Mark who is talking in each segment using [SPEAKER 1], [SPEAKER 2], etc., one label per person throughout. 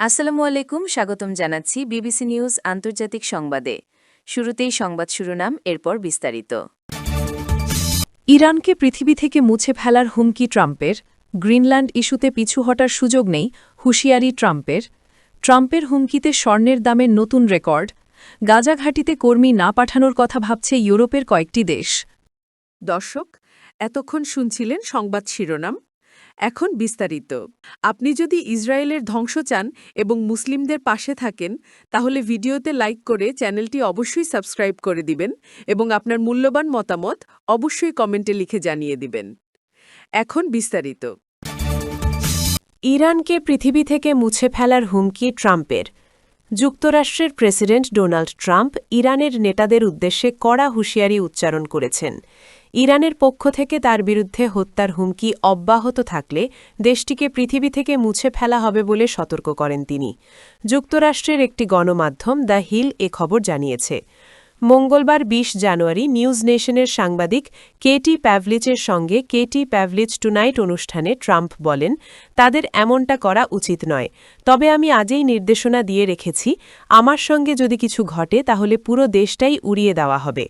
[SPEAKER 1] আসসালামু আলাইকুম, স্বাগতম জানাচ্ছি বিবিসি নিউজ আন্তর্জাতিক সংবাদে। শুরুতেই সংবাদ শিরোনাম, এরপর বিস্তারিত।
[SPEAKER 2] ইরানকে পৃথিবী থেকে মুছে ফেলার হুমকি ট্রাম্পের। গ্রিনল্যান্ড ইস্যুতে পিছু হটার সুযোগ নেই হুঁশিয়ারি ট্রাম্পের। ট্রাম্পের হুমকিতে স্বর্ণের দামের নতুন রেকর্ড। গাজা ঘাঁটিতে কর্মী না পাঠানোর কথা ভাবছে ইউরোপের কয়েকটি দেশ।
[SPEAKER 3] দর্শক, এতক্ষণ শুনছিলেন সংবাদ শিরোনাম। এখন বিস্তারিত। আপনি যদি ইসরায়েলের ধ্বংস চান এবং মুসলিমদের পাশে থাকেন, তাহলে ভিডিওতে লাইক করে চ্যানেলটি অবশ্যই সাবস্ক্রাইব করে দিবেন এবং আপনার মূল্যবান মতামত অবশ্যই কমেন্টে লিখে জানিয়ে দিবেন। এখন বিস্তারিত।
[SPEAKER 4] ইরানকে পৃথিবী থেকে মুছে ফেলার হুমকি ট্রাম্পের। যুক্তরাষ্ট্রের প্রেসিডেন্ট ডোনাল্ড ট্রাম্প ইরানের নেতাদের উদ্দেশ্যে কড়া হুঁশিয়ারি উচ্চারণ করেছেন। ইরানের পক্ষ থেকে তার বিরুদ্ধে হত্যার হুমকি অব্যাহত থাকলে দেশটিকে পৃথিবী থেকে মুছে ফেলা হবে বলে সতর্ক করেন তিনি। যুক্তরাষ্ট্রের একটি গণমাধ্যম দ্য হিল এ খবর জানিয়েছে। মঙ্গলবার ২০ জানুয়ারি নিউজ নেশনের সাংবাদিক কেটি প্যাভলিচের সঙ্গে কেটি প্যাভলিচ টুনাইট অনুষ্ঠানে ট্রাম্প বলেন, তাদের এমনটা করা উচিত নয়। তবে আমি আজই নির্দেশনা দিয়ে রেখেছি, আমার সঙ্গে যদি কিছু ঘটে তাহলে পুরো দেশটাই উড়িয়ে দেওয়া হবে।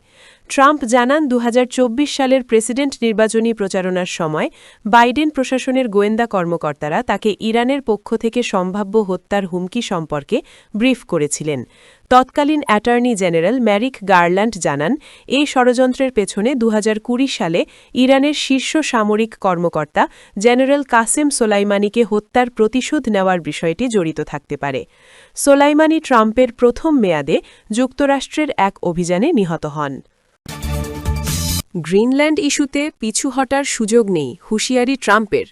[SPEAKER 4] ট্রাম্প জানান দু হাজার চব্বিশ সালের প্রেসিডেন্ট নির্বাচনী প্রচারণার সময় বাইডেন প্রশাসনের গোয়েন্দা কর্মকর্তারা তাকে ইরানের পক্ষ থেকে সম্ভাব্য হত্যার হুমকি সম্পর্কে ব্রিফ করেছিলেন। তৎকালীন অ্যাটর্নি জেনারেল ম্যারিক গার্ল্যান্ড জানান, এই ষড়যন্ত্রের পেছনে দু হাজার কুড়ি সালে ইরানের শীর্ষ সামরিক কর্মকর্তা জেনারেল কাসেম সোলাইমানিকে হত্যার প্রতিশোধ নেওয়ার বিষয়টি জড়িত থাকতে পারে। সোলাইমানি ট্রাম্পের প্রথম মেয়াদে যুক্তরাষ্ট্রের এক অভিযানে নিহত হন।
[SPEAKER 2] গ্রিনল্যান্ড ইস্যুতে পিছু হটার সুযোগ নেই হুঁশিয়ারি ট্রাম্পের।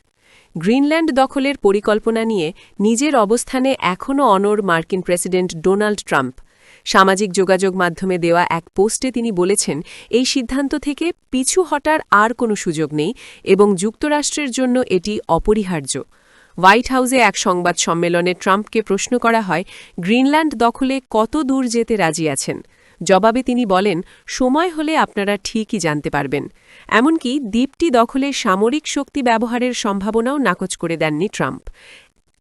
[SPEAKER 2] গ্রিনল্যান্ড দখলের পরিকল্পনা নিয়ে নিজের অবস্থানে এখনও অনর মার্কিন প্রেসিডেন্ট ডোনাল্ড ট্রাম্প। সামাজিক যোগাযোগ মাধ্যমে দেওয়া এক পোস্টে তিনি বলেছেন, এই সিদ্ধান্ত থেকে পিছু হটার আর কোনো সুযোগ নেই এবং যুক্তরাষ্ট্রের জন্য এটি অপরিহার্য। হোয়াইট হাউসে এক সংবাদ সম্মেলনে ট্রাম্পকে প্রশ্ন করা হয়, গ্রিনল্যান্ড দখলে কত দূর যেতে রাজি আছেন? জবাবে তিনি বলেন, সময় হলে আপনারা ঠিকই জানতে পারবেন। এমনকি দ্বীপটি দখলে সামরিক শক্তি ব্যবহারের সম্ভাবনাও নাকচ করে দেননি ট্রাম্প।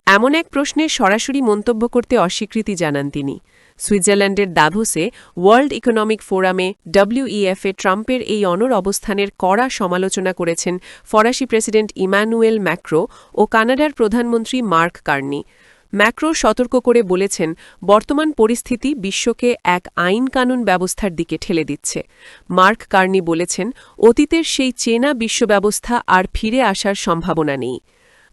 [SPEAKER 2] এমন এক প্রশ্নে সরাসরি মন্তব্য করতে অস্বীকৃতি জানান তিনি। সুইজারল্যান্ডের দাভোসে ওয়ার্ল্ড ইকোনমিক ফোরামে ডব্লিউইএফে ট্রাম্পের এই অনর অবস্থানের কড়া সমালোচনা করেছেন ফরাসি প্রেসিডেন্ট ইমানুয়েল ম্যাক্রো ও কানাডার প্রধানমন্ত্রী মার্ক কার্নি। ম্যাক্রো সতর্ক করে বলেছেন, বর্তমান পরিস্থিতি বিশ্বকে এক আইন কানুন ব্যবস্থার দিকে ঠেলে দিচ্ছে। মার্ক কার্নি বলেছেন, অতীতের সেই চেনা বিশ্বব্যবস্থা আর ফিরে আসার সম্ভাবনা নেই।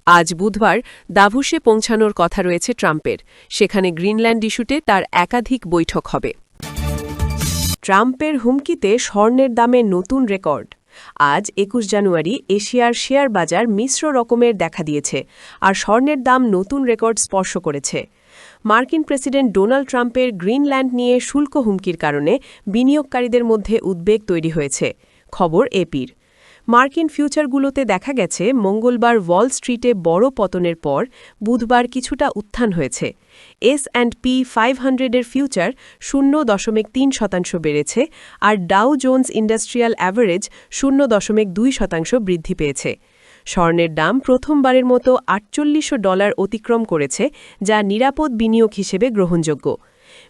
[SPEAKER 2] আজ বুধবার দাভুসে পৌঁছানোর কথা রয়েছে ট্রাম্পের। সেখানে গ্রিনল্যান্ড ইস্যুতে তার একাধিক বৈঠক হবে। ট্রাম্পের হুমকিতে স্বর্ণের দামে নতুন রেকর্ড। আজ একুশ জানুয়ারি এশিয়ার শেয়ার বাজার মিশ্র রকমের দেখা দিয়েছে আর স্বর্ণের দাম নতুন রেকর্ড স্পর্শ করেছে। মার্কিন প্রেসিডেন্ট ডোনাল্ড ট্রাম্পের গ্রিনল্যান্ড নিয়ে শুল্ক হুমকির কারণে বিনিয়োগকারীদের মধ্যে উদ্বেগ তৈরি হয়েছে। খবর এপির মার্কিন ফিউচারগুলোতে দেখা গেছে, মঙ্গলবার ওয়াল স্ট্রিটে বড় পতনের পর বুধবার কিছুটা উত্থান হয়েছে। এস অ্যান্ড পি ফাইভ হান্ড্রেডের ফিউচার শূন্য দশমিক তিন শতাংশ বেড়েছে আর ডাউ জোন্স ইন্ডাস্ট্রিয়াল অ্যাভারেজ শূন্য দশমিক দুই শতাংশ বৃদ্ধি পেয়েছে। স্বর্ণের দাম প্রথমবারের মতো আটচল্লিশশো ডলার অতিক্রম করেছে, যা নিরাপদ বিনিয়োগ হিসেবে গ্রহণযোগ্য।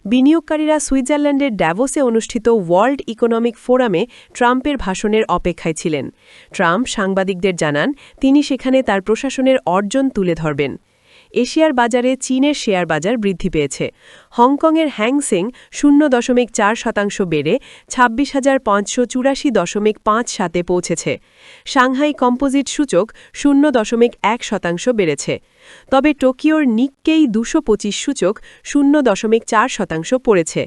[SPEAKER 2] বিনিয়োগকারীরা সুইজারল্যান্ডের ড্যাভোসে অনুষ্ঠিত ওয়ার্ল্ড ইকোনমিক ফোরামে ট্রাম্পের ভাষণের অপেক্ষায় ছিলেন। ট্রাম্প সাংবাদিকদের জানান, তিনি সেখানে তার প্রশাসনের অর্জন তুলে ধরবেন। এশিয়ার বাজারে চীনের শেয়ার বাজার বৃদ্ধি পেয়েছে। হংকংয়ের হ্যাংসেং শূন্য দশমিক চার শতাংশ বেড়ে ছাব্বিশ হাজার পাঁচশো চুরাশি দশমিক পাঁচ সাতে পৌঁছেছে। সাংহাই কম্পোজিট সূচক শূন্য দশমিক এক শতাংশ বেড়েছে। তবে টোকিওর নিক্কেই দুশো পঁচিশ সূচক শূন্য দশমিক চার শতাংশ পড়েছে।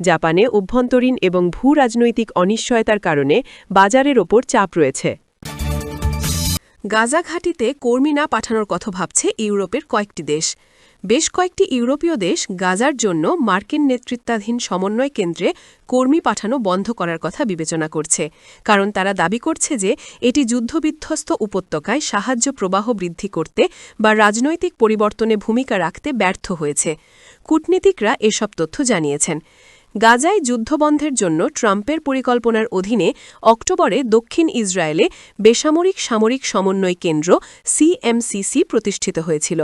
[SPEAKER 2] জাপানে অভ্যন্তরীণ এবং ভূ রাজনৈতিক অনিশ্চয়তার কারণে বাজারের ওপর চাপ রয়েছে। গাজা ঘাঁটিতে কর্মী না পাঠানোর কথা ভাবছে ইউরোপের কয়েকটি দেশ। বেশ কয়েকটি ইউরোপীয় দেশ গাজার জন্য মার্কিন নেতৃত্বাধীন সমন্বয় কেন্দ্রে কর্মী পাঠানো বন্ধ করার কথা বিবেচনা করছে। কারণ তারা দাবি করছে যে এটি যুদ্ধবিধ্বস্ত উপত্যকায় সাহায্য প্রবাহ বৃদ্ধি করতে বা রাজনৈতিক পরিবর্তনে ভূমিকা রাখতে ব্যর্থ হয়েছে। কূটনীতিকরা এসব তথ্য জানিয়েছেন। গাজায় যুদ্ধবন্ধের জন্য ট্রাম্পের পরিকল্পনার অধীনে অক্টোবরে দক্ষিণ ইসরায়েলে বেসামরিক সামরিক সমন্বয় কেন্দ্র সিএমসিসি প্রতিষ্ঠিত হয়েছিল।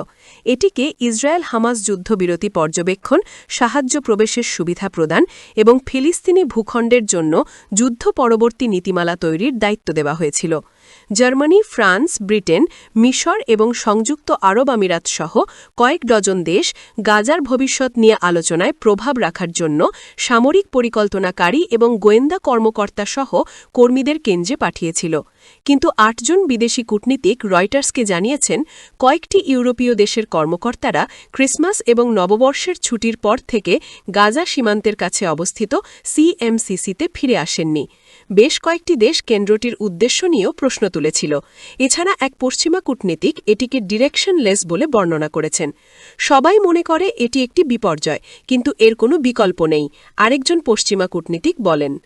[SPEAKER 2] এটিকে ইসরায়েল হামাস যুদ্ধবিরতি পর্যবেক্ষণ, সাহায্য প্রবেশের সুবিধা প্রদান এবং ফিলিস্তিনি ভূখণ্ডের জন্য যুদ্ধ পরবর্তী নীতিমালা তৈরির দায়িত্ব দেওয়া হয়েছিল। জার্মানি, ফ্রান্স, ব্রিটেন, মিশর এবং সংযুক্ত আরব আমিরাত সহ কয়েক ডজন দেশ গাজার ভবিষ্যৎ নিয়ে আলোচনায় প্রভাব রাখার জন্য সামরিক পরিকল্পনাকারী এবং গোয়েন্দা কর্মকর্তা সহ কর্মীদের কেন্দ্রে পাঠিয়েছিল। কিন্তু আটজন বিদেশি কূটনীতিক রয়টার্সকে জানিয়েছেন, কয়েকটি ইউরোপীয় দেশের কর্মকর্তারা ক্রিসমাস এবং নববর্ষের ছুটির পর থেকে গাজা সীমান্তের কাছে অবস্থিত সিএমসিসিতে ফিরে আসেননি। বেশ কয়েকটি দেশ কেন্দ্রটির উদ্দেশ্য নিয়েও প্রশ্ন তুলেছিল। এছাড়া এক পশ্চিমা কূটনীতিক এটিকে ডিরেকশনলেস বলে বর্ণনা করেছেন। সবাই মনে করে এটি একটি বিপর্যয়, কিন্তু এর কোনো বিকল্প নেই, আরেকজন পশ্চিমা কূটনীতিক বলেন।